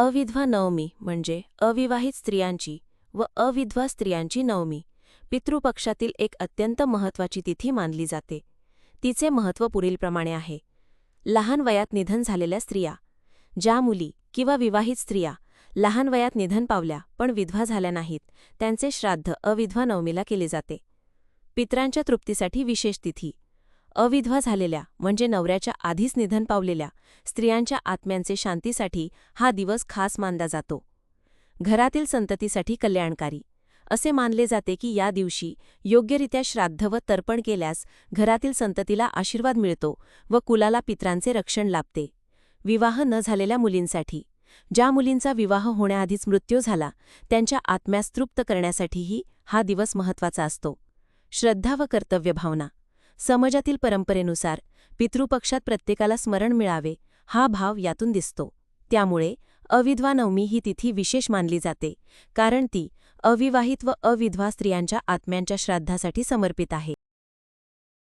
अविधवा नवमी म्हणजे अविवाहित स्त्रियांची व अविधवा स्त्रियांची नवमी पितृपक्षातील एक अत्यंत महत्त्वाची तिथी मानली जाते. तिचे महत्त्व पुढीलप्रमाणे आहे. लहान वयात निधन झालेल्या स्त्रिया ज्या मुली किंवा विवाहित स्त्रिया लहान वयात निधन पावल्या पण विधवा झाल्या नाहीत त्यांचे श्राद्ध अविधवा नवमीला केले जाते. पित्रांच्या तृप्तीसाठी विशेष तिथी अविधवा झालेल्या म्हणजे नवऱ्याच्या आधीच निधन पावलेल्या स्त्रियांच्या आत्म्यांचे शांतीसाठी हा दिवस खास मानला जातो. घरातील संततीसाठी कल्याणकारी. असे मानले जाते की या दिवशी योग्यरित्या श्राद्ध व तर्पण केल्यास घरातील संततीला आशीर्वाद मिळतो व कुलाला पित्रांचे रक्षण लाभते. विवाह न झालेल्या मुलींसाठी. ज्या मुलींचा विवाह होण्याआधीच मृत्यू झाला त्यांच्या आत्म्यास तृप्त करण्यासाठीही हा दिवस महत्त्वाचा असतो. श्रद्धा व कर्तव्यभावना. समाजातील परंपरेनुसार पितृपक्षात प्रत्येकाला स्मरण मिळावे हा भाव यातून दिसतो. त्यामुळे अविधवा नवमी ही तिथी विशेष मानली जाते कारण ती अविवाहित व अविधवा स्त्रियांच्या आत्म्यांच्या श्राद्धासाठी समर्पित आहे.